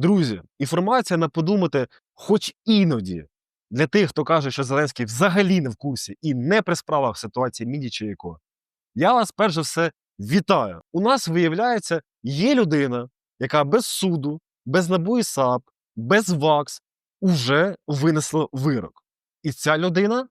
Друзі, інформація на подумати, хоч іноді, для тих, хто каже, що Зеленський взагалі не в курсі і не при справах ситуації Міні чи яко. Я вас перш за все вітаю. У нас, виявляється, є людина, яка без суду, без НАБУ і САП, без ВАКС уже винесла вирок. І ця людина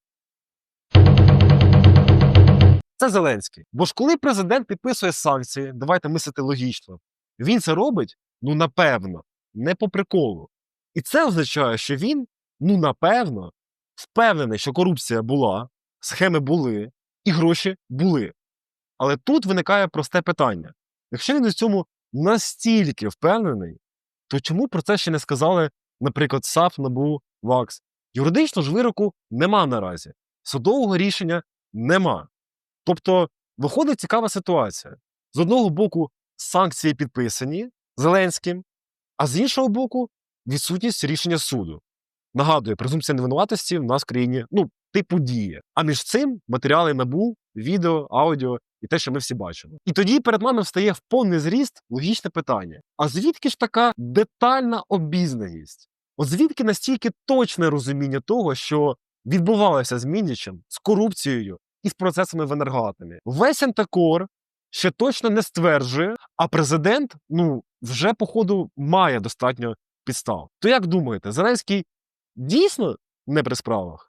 це Зеленський. Бо ж коли президент підписує санкції, давайте мислити логічно, він це робить, ну напевно, не по приколу. І це означає, що він, ну напевно, впевнений, що корупція була, схеми були і гроші були. Але тут виникає просте питання: якщо він у цьому настільки впевнений, то чому про це ще не сказали, наприклад, САП, НАБУ, ВАКС? Юридично ж вироку нема наразі, судового рішення нема. Тобто виходить цікава ситуація. З одного боку, санкції підписані Зеленським, а з іншого боку, відсутність рішення суду. Нагадую, презумпція невинуватості в нас в країні ну, типу діє. А між цим матеріали набу, відео, аудіо і те, що ми всі бачимо. І тоді перед нами встає в повний зріст логічне питання: а звідки ж така детальна обізнаність? От звідки настільки точне розуміння того, що відбувалося з Міннічем, з корупцією і з процесами в енергоатомі? Весь антикор ще точно не стверджує, а президент ну вже походу має достатньо підстав. То як думаєте, Зеленський дійсно не при справах?